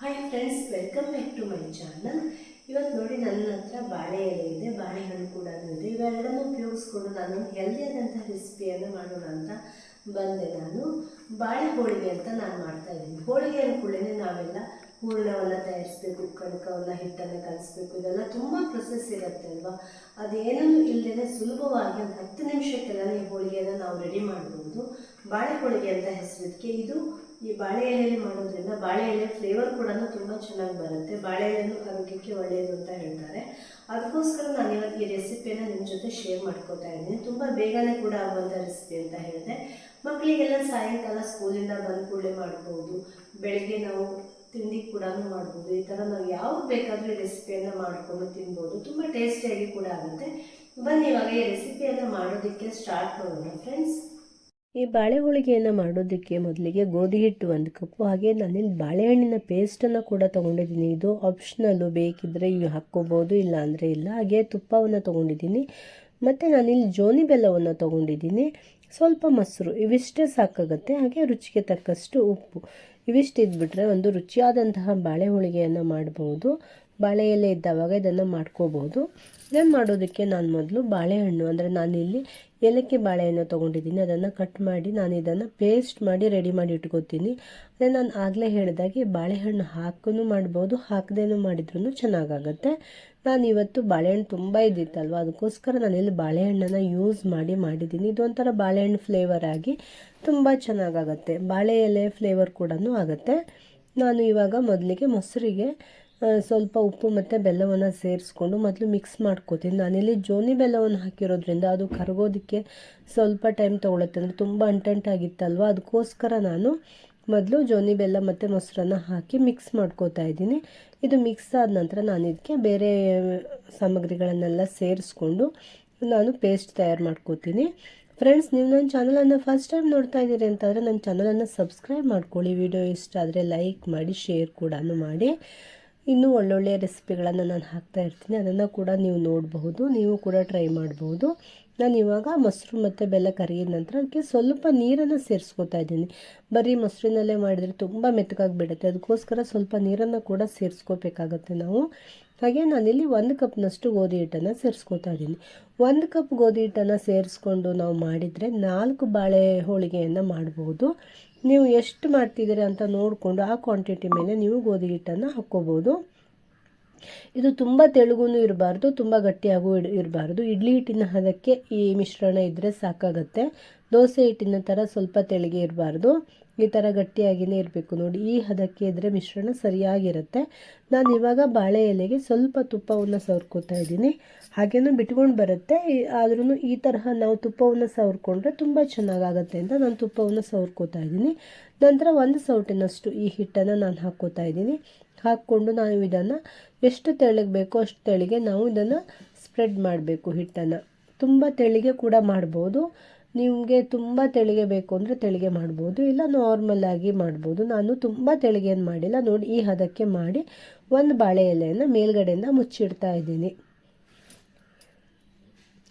Hi friends welcome back to my channel ಇವತ್ತು ನೋಡಿ ನನ್ನ ಹತ್ರ ಬಾಳೆ ಎಲೆ ಇದೆ, ಬಾಳೆಹಣ್ಣು ಕೂಡ ಇದೆ. ಇವೆರಡನ್ನು ಉಪಯೋಗಿಸ್ಕೊಂಡು ನಾನು ಹೆಲ್ದಿಯಾದಂಥ ರೆಸಿಪಿಯನ್ನು ಮಾಡೋಣ ಅಂತ ಬಂದೆ ನಾನು. ಬಾಳೆ ಹೋಳಿಗೆ ಅಂತ ನಾನು ಮಾಡ್ತಾ ಇದ್ದೀನಿ. ಹೋಳಿಗೆ ಅಂದ್ಕೊಳ್ಳೇ ನಾವೆಲ್ಲ ಹೂರಣವನ್ನು ತಯಾರಿಸ್ಬೇಕು, ಕಣಕವನ್ನು, ಹಿಟ್ಟನ್ನು ಕಲಿಸ್ಬೇಕು. ಇದೆಲ್ಲ ತುಂಬ ಪ್ರೊಸೆಸ್ ಇರುತ್ತೆ ಅಲ್ವಾ? ಅದೇನೂ ಇಲ್ಲದೇ ಸುಲಭವಾಗಿ ಒಂದು ಹತ್ತು ನಿಮಿಷಕ್ಕೆಲ್ಲ ಈ ಹೋಳಿಗೆಯನ್ನು ನಾವು ರೆಡಿ ಮಾಡ್ಬೋದು. ಬಾಳೆ ಹೋಳಿಗೆ ಅಂತ ಹೆಸರಿದ್ದಕ್ಕೆ ಇದು ಈ ಬಾಳೆ ಎಲೆಯಲ್ಲಿ ಮಾಡೋದ್ರಿಂದ ಬಾಳೆ ಎಲೆ ಫ್ಲೇವರ್ ಕೂಡ ತುಂಬ ಚೆನ್ನಾಗಿ ಬರುತ್ತೆ. ಬಾಳೆ ಎಲೆನೂ ಆರೋಗ್ಯಕ್ಕೆ ಒಳ್ಳೆಯದು ಅಂತ ಹೇಳ್ತಾರೆ. ಅದಕ್ಕೋಸ್ಕರ ನಾನು ಇವತ್ತು ಈ ರೆಸಿಪಿಯನ್ನು ನಿಮ್ಮ ಜೊತೆ ಶೇರ್ ಮಾಡ್ಕೋತಾ ಇದ್ದೀನಿ. ತುಂಬ ಬೇಗನೆ ಕೂಡ ಆಗುವಂಥ ರೆಸಿಪಿ ಅಂತ ಹೇಳಿದೆ. ಮಕ್ಕಳಿಗೆಲ್ಲ ಸಾಯಂಕಾಲ ಸ್ಕೂಲಿಂದ ಬಂದ ಕೂಡಲೇ ಮಾಡ್ಬೋದು. ಬೆಳಗ್ಗೆ ನಾವು ತಿಂಡಿ ಕೂಡ ಮಾಡ್ಬೋದು. ಈ ಥರ ನಾವು ಯಾವ್ದು ಬೇಕಾದರೂ ರೆಸಿಪಿಯನ್ನು ಮಾಡಿಕೊಂಡು ತಿನ್ಬೋದು. ತುಂಬ ಟೇಸ್ಟಿಯಾಗಿ ಕೂಡ ಆಗುತ್ತೆ. ಬನ್ನಿ ಇವಾಗ ಈ ರೆಸಿಪಿಯನ್ನು ಮಾಡೋದಕ್ಕೆ ಸ್ಟಾರ್ಟ್ ಮಾಡೋಣ. ಫ್ರೆಂಡ್ಸ್ ಈ ಬಾಳೆ ಹೋಳಿಗೆಯನ್ನು ಮಾಡೋದಕ್ಕೆ ಮೊದಲಿಗೆ ಗೋಧಿ ಹಿಟ್ಟು ಒಂದು ಕಪ್ಪು, ಹಾಗೆ ನಾನಿಲ್ಲಿ ಬಾಳೆಹಣ್ಣಿನ ಪೇಸ್ಟನ್ನು ಕೂಡ ತೊಗೊಂಡಿದ್ದೀನಿ. ಇದು ಆಪ್ಷನಲ್ಲು ಬೇಕಿದ್ದರೆ ಇವು ಹಾಕ್ಕೋಬೋದು ಇಲ್ಲ ಅಂದರೆ ಇಲ್ಲ. ಹಾಗೆ ತುಪ್ಪವನ್ನು ತೊಗೊಂಡಿದ್ದೀನಿ. ಮತ್ತು ನಾನಿಲ್ಲಿ ಜೋನಿ ಬೆಲ್ಲವನ್ನು ತೊಗೊಂಡಿದ್ದೀನಿ. ಸ್ವಲ್ಪ ಮೊಸರು, ಇವಿಷ್ಟೇ ಸಾಕಾಗುತ್ತೆ. ಹಾಗೆ ರುಚಿಗೆ ತಕ್ಕಷ್ಟು ಉಪ್ಪು. ಇವಿಷ್ಟು ಇದ್ಬಿಟ್ರೆ ಒಂದು ರುಚಿಯಾದಂತಹ ಬಾಳೆ ಹೋಳಿಗೆಯನ್ನು ಮಾಡ್ಬೋದು. ಬಾಳೆ ಎಲೆ ಇದ್ದಾವಾಗ ಇದನ್ನು ಮಾಡ್ಕೋಬೋದು. ಇದನ್ನು ಮಾಡೋದಕ್ಕೆ ನಾನು ಮೊದಲು ಬಾಳೆಹಣ್ಣು, ಅಂದರೆ ನಾನಿಲ್ಲಿ ಏಲಕ್ಕಿ ಬಾಳೆಹಣ್ಣು ತೊಗೊಂಡಿದ್ದೀನಿ. ಅದನ್ನು ಕಟ್ ಮಾಡಿ ನಾನು ಇದನ್ನು ಪೇಸ್ಟ್ ಮಾಡಿ ರೆಡಿ ಮಾಡಿ ಇಟ್ಕೋತೀನಿ. ಅದೇ ನಾನು ಆಗಲೇ ಹೇಳಿದಾಗೆ ಬಾಳೆಹಣ್ಣು ಹಾಕೂ ಮಾಡ್ಬೋದು, ಹಾಕದೇನೂ ಮಾಡಿದ್ರೂ ಚೆನ್ನಾಗಾಗತ್ತೆ. ನಾನು ಇವತ್ತು ಬಾಳೆಹಣ್ಣು ತುಂಬ ಇದ್ದಿತ್ತಲ್ವ, ಅದಕ್ಕೋಸ್ಕರ ನಾನಿಲ್ಲಿ ಬಾಳೆಹಣ್ಣನ್ನು ಯೂಸ್ ಮಾಡಿ ಮಾಡಿದ್ದೀನಿ. ಇದೊಂಥರ ಬಾಳೆಹಣ್ಣು ಫ್ಲೇವರ್ ಆಗಿ ತುಂಬ ಚೆನ್ನಾಗಾಗತ್ತೆ. ಬಾಳೆ ಎಲೆ ಫ್ಲೇವರ್ ಕೂಡ ಆಗುತ್ತೆ. ನಾನು ಇವಾಗ ಮೊದಲಿಗೆ ಮೊಸರಿಗೆ ಸ್ವಲ್ಪ ಉಪ್ಪು ಮತ್ತು ಬೆಲ್ಲವನ್ನು ಸೇರಿಸ್ಕೊಂಡು ಮೊದಲು ಮಿಕ್ಸ್ ಮಾಡ್ಕೋತೀನಿ. ನಾನಿಲ್ಲಿ ಜೋನಿ ಬೆಲ್ಲವನ್ನು ಹಾಕಿರೋದ್ರಿಂದ ಅದು ಕರಗೋದಕ್ಕೆ ಸ್ವಲ್ಪ ಟೈಮ್ ತೊಗೊಳುತ್ತೆ. ಅಂದರೆ ತುಂಬ ಅಂಟಂಟಾಗಿತ್ತಲ್ವ ಅದಕ್ಕೋಸ್ಕರ ನಾನು ಮೊದಲು ಜೋನಿ ಬೆಲ್ಲ ಮತ್ತು ಮೊಸರನ್ನ ಹಾಕಿ ಮಿಕ್ಸ್ ಮಾಡ್ಕೋತಾ ಇದ್ದೀನಿ. ಇದು ಮಿಕ್ಸ್ ಆದ ನಂತರ ನಾನು ಇದಕ್ಕೆ ಬೇರೆ ಸಾಮಗ್ರಿಗಳನ್ನೆಲ್ಲ ಸೇರಿಸ್ಕೊಂಡು ನಾನು ಪೇಸ್ಟ್ ತಯಾರು ಮಾಡ್ಕೋತೀನಿ. ಫ್ರೆಂಡ್ಸ್ ನೀವು ನನ್ನ ಚಾನಲನ್ನು ಫಸ್ಟ್ ಟೈಮ್ ನೋಡ್ತಾ ಇದ್ದೀರಿ ಅಂತಂದರೆ ನನ್ನ ಚಾನಲನ್ನು ಸಬ್ಸ್ಕ್ರೈಬ್ ಮಾಡ್ಕೊಳ್ಳಿ. ವಿಡಿಯೋ ಇಷ್ಟ ಆದರೆ ಲೈಕ್ ಮಾಡಿ ಶೇರ್ ಕೂಡ ಮಾಡಿ. ಇನ್ನೂ ಒಳ್ಳೊಳ್ಳೆಯ ರೆಸಿಪಿಗಳನ್ನು ನಾನು ಹಾಕ್ತಾ ಇರ್ತೀನಿ. ಅದನ್ನು ಕೂಡ ನೀವು ನೋಡಬಹುದು. ನೀವು ಕೂಡ ಟ್ರೈ ಮಾಡಬಹುದು. ನಾನು ಇವಾಗ ಮೊಸರು ಮತ್ತು ಬೆಲ್ಲ ಕರಿಗಿದ ನಂತರ ಅದಕ್ಕೆ ಸ್ವಲ್ಪ ನೀರನ್ನು ಸೇರಿಸ್ಕೋತಾ ಇದ್ದೀನಿ. ಬರೀ ಮೊಸರಿನಲ್ಲೇ ಮಾಡಿದರೆ ತುಂಬ ಮೆತ್ತಗಾಗಿಬಿಡುತ್ತೆ. ಅದಕ್ಕೋಸ್ಕರ ಸ್ವಲ್ಪ ನೀರನ್ನು ಕೂಡ ಸೇರಿಸ್ಕೋಬೇಕಾಗತ್ತೆ ನಾವು. ಹಾಗೆ ನಾನಿಲ್ಲಿ ಒಂದು ಕಪ್ನಷ್ಟು ಗೋಧಿ ಹಿಟ್ಟನ್ನು ಸೇರಿಸ್ಕೊತಾ ಇದ್ದೀನಿ. ಒಂದು ಕಪ್ ಗೋಧಿ ಹಿಟ್ಟನ್ನು ಸೇರಿಸ್ಕೊಂಡು ನಾವು ಮಾಡಿದರೆ ನಾಲ್ಕು ಬಾಳೆ ಹೋಳಿಗೆಯನ್ನು ಮಾಡ್ಬೋದು ನೀವು ಎಷ್ಟು ಮಾಡ್ತಿದ್ದೀರಿ ಅಂತ ನೋಡಿಕೊಂಡು ಆ ಕ್ವಾಂಟಿಟಿ ಮೇಲೆ ನೀವು ಗೋಧಿ ಹಿಟ್ಟನ್ನು ಹಾಕ್ಕೋಬೋದು. ಇದು ತುಂಬ ತೆಳುಗೂ ಇರಬಾರ್ದು, ತುಂಬ ಗಟ್ಟಿಯಾಗೂ ಇರಬಾರ್ದು. ಇಡ್ಲಿ ಹಿಟ್ಟಿನ ಹದಕ್ಕೆ ಈ ಮಿಶ್ರಣ ಇದ್ದರೆ ಸಾಕಾಗತ್ತೆ. ದೋಸೆ ಹಿಟ್ಟಿನ ಥರ ಸ್ವಲ್ಪ ತೆಳಿಗೆ ಇರಬಾರ್ದು. ಈ ಥರ ಗಟ್ಟಿಯಾಗಿಯೇ ಇರಬೇಕು ನೋಡಿ. ಈ ಹದಕ್ಕೆ ಇದ್ದರೆ ಮಿಶ್ರಣ ಸರಿಯಾಗಿರುತ್ತೆ. ನಾನು ಇವಾಗ ಬಾಳೆ ಎಲೆಗೆ ಸ್ವಲ್ಪ ತುಪ್ಪವನ್ನು ಸವರ್ಕೋತಾ ಇದ್ದೀನಿ. ಹಾಗೇನು ಬಿಟ್ಕೊಂಡು ಬರುತ್ತೆ. ಆದ್ರೂ ಈ ತರಹ ನಾವು ತುಪ್ಪವನ್ನು ಸವರ್ಕೊಂಡ್ರೆ ತುಂಬ ಚೆನ್ನಾಗಾಗತ್ತೆ ಅಂತ ನಾನು ತುಪ್ಪವನ್ನು ಸವರ್ಕೋತಾ ಇದ್ದೀನಿ. ನಂತರ ಒಂದು ಸೌಟಿನಷ್ಟು ಈ ಹಿಟ್ಟನ್ನು ನಾನು ಹಾಕ್ಕೋತಾ ಇದ್ದೀನಿ. ಹಾಕ್ಕೊಂಡು ನಾವು ಇದನ್ನು ಎಷ್ಟು ತೆಳ್ಳಗೆ ಬೇಕೋ ಅಷ್ಟು ತೆಳಿಗೆ ನಾವು ಇದನ್ನು ಸ್ಪ್ರೆಡ್ ಮಾಡಬೇಕು ಹಿಟ್ಟನ್ನು. ತುಂಬ ತೆಳಿಗೆ ಕೂಡ ಮಾಡ್ಬೋದು. ನಿಮಗೆ ತುಂಬ ತೆಳಿಗೆ ಬೇಕು ಅಂದರೆ ತೆಳಿಗೆ ಮಾಡ್ಬೋದು. ಇಲ್ಲ ನಾರ್ಮಲಾಗಿ ಮಾಡ್ಬೋದು. ನಾನು ತುಂಬ ತೆಳಿಗೆಯನ್ನು ಮಾಡಿಲ್ಲ. ನೋಡಿ ಈ ಹದಕ್ಕೆ ಮಾಡಿ ಒಂದು ಬಾಳೆ ಎಲೆಯನ್ನು ಮೇಲ್ಗಡೆಯಿಂದ ಮುಚ್ಚಿಡ್ತಾ ಇದ್ದೀನಿ.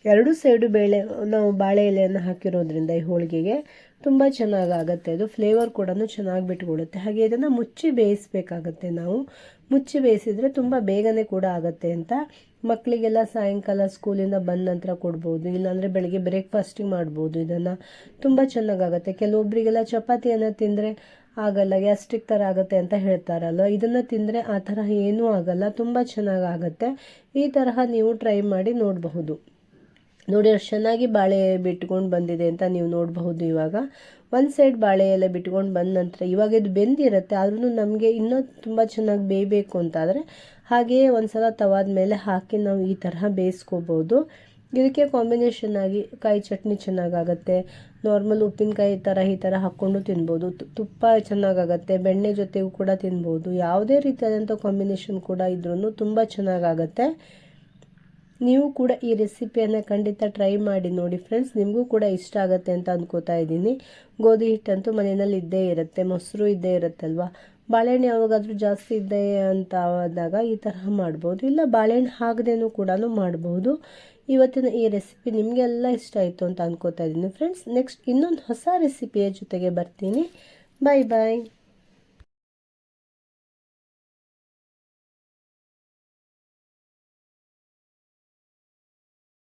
ಎರಡು ಸೈಡು ಬೇಳೆ, ನಾವು ಬಾಳೆ ಎಲೆಯನ್ನು ಹಾಕಿರೋದ್ರಿಂದ ಈ ಹೋಳಿಗೆಗೆ ತುಂಬ ಚೆನ್ನಾಗಾಗತ್ತೆ. ಅದು ಫ್ಲೇವರ್ ಕೂಡ ಚೆನ್ನಾಗಿ ಬಿಟ್ಕೊಡುತ್ತೆ ಹಾಗೆ ಇದನ್ನು ಮುಚ್ಚಿ ಬೇಯಿಸಬೇಕಾಗತ್ತೆ ನಾವು. ಮುಚ್ಚಿ ಬೇಯಿಸಿದರೆ ತುಂಬ ಬೇಗನೆ ಕೂಡ ಆಗುತ್ತೆ ಅಂತ. ಮಕ್ಕಳಿಗೆಲ್ಲ ಸಾಯಂಕಾಲ ಸ್ಕೂಲಿಂದ ಬಂದ ನಂತರ ಕೊಡ್ಬೋದು, ಇಲ್ಲಾಂದರೆ ಬೆಳಗ್ಗೆ ಬ್ರೇಕ್ಫಾಸ್ಟಿಗೆ ಮಾಡ್ಬೋದು. ಇದನ್ನು ತುಂಬ ಚೆನ್ನಾಗಾಗುತ್ತೆ. ಕೆಲವೊಬ್ಬರಿಗೆಲ್ಲ ಚಪಾತಿಯನ್ನು ತಿಂದರೆ ಆಗಲ್ಲ ಗ್ಯಾಸ್ಟ್ರಿಕ್ ಥರ ಆಗುತ್ತೆ ಅಂತ ಹೇಳ್ತಾರಲ್ಲ ಇದನ್ನು ತಿಂದರೆ ಆ ಥರ ಏನೂ ಆಗಲ್ಲ, ತುಂಬ ಚೆನ್ನಾಗಾಗತ್ತೆ. ಈ ತರಹ ನೀವು ಟ್ರೈ ಮಾಡಿ ನೋಡಬಹುದು. ನೋಡಿ, ಅಷ್ಟು ಚೆನ್ನಾಗಿ ಬಾಳೆ ಬಿಟ್ಕೊಂಡು ಬಂದಿದೆ ಅಂತ ನೀವು ನೋಡಬಹುದು ಇವಾಗ. ಒಂದು ಸೈಡ್ ಬಾಳೆ ಎಲ್ಲ ಬಿಟ್ಕೊಂಡು ಬಂದ ನಂತರ ಇವಾಗ ಇದು ಬೆಂದಿರುತ್ತೆ ಆದ್ರೂ ನಮಗೆ ಇನ್ನೂ ತುಂಬ ಚೆನ್ನಾಗಿ ಬೇಯಬೇಕು ಅಂತಾದರೆ ಹಾಗೆಯೇ ಒಂದು ಸಲ ತವಾದ ಮೇಲೆ ಹಾಕಿ ನಾವು ಈ ತರಹ ಬೇಯಿಸ್ಕೋಬೋದು. ಇದಕ್ಕೆ ಕಾಂಬಿನೇಷನ್ ಆಗಿ ಕಾಯಿ ಚಟ್ನಿ ಚೆನ್ನಾಗಾಗತ್ತೆ ನಾರ್ಮಲ್ ಉಪ್ಪಿನಕಾಯಿ ಥರ ಈ ಥರ ಹಾಕ್ಕೊಂಡು ತಿನ್ಬೋದು. ತುಪ್ಪ ಚೆನ್ನಾಗಾಗತ್ತೆ, ಬೆಣ್ಣೆ ಜೊತೆಗೂ ಕೂಡ ತಿನ್ಬೋದು. ಯಾವುದೇ ರೀತಿಯಾದಂಥ ಕಾಂಬಿನೇಷನ್ ಕೂಡ ಇದ್ರೂ ತುಂಬ ಚೆನ್ನಾಗಾಗತ್ತೆ. ನೀವು ಕೂಡ ಈ ರೆಸಿಪಿಯನ್ನು ಖಂಡಿತ ಟ್ರೈ ಮಾಡಿ ನೋಡಿ ಫ್ರೆಂಡ್ಸ್. ನಿಮಗೂ ಕೂಡ ಇಷ್ಟ ಆಗುತ್ತೆ ಅಂತ ಅಂದ್ಕೋತಾ ಇದ್ದೀನಿ. ಗೋಧಿ ಹಿಟ್ಟಂತೂ ಮನೆಯಲ್ಲಿ ಇದ್ದೇ ಇರುತ್ತೆ, ಮೊಸರು ಇದ್ದೇ ಇರುತ್ತಲ್ವ? ಬಾಳೆಹಣ್ಣು ಯಾವಾಗಾದರೂ ಜಾಸ್ತಿ ಇದ್ದೇ ಅಂತ ಆದಾಗ ಈ ತರಹ ಮಾಡ್ಬೋದು. ಇಲ್ಲ ಬಾಳೆಹಣ್ಣು ಹಾಗದೇನೂ ಕೂಡ ಮಾಡ್ಬೋದು. ಇವತ್ತಿನ ಈ ರೆಸಿಪಿ ನಿಮಗೆಲ್ಲ ಇಷ್ಟ ಆಯಿತು ಅಂತ ಅಂದ್ಕೋತಾ ಇದ್ದೀನಿ ಫ್ರೆಂಡ್ಸ್. ನೆಕ್ಸ್ಟ್ ಇನ್ನೊಂದು ಹೊಸ ರೆಸಿಪಿಯ ಜೊತೆಗೆ ಬರ್ತೀನಿ. ಬಾಯ್ ಬಾಯ್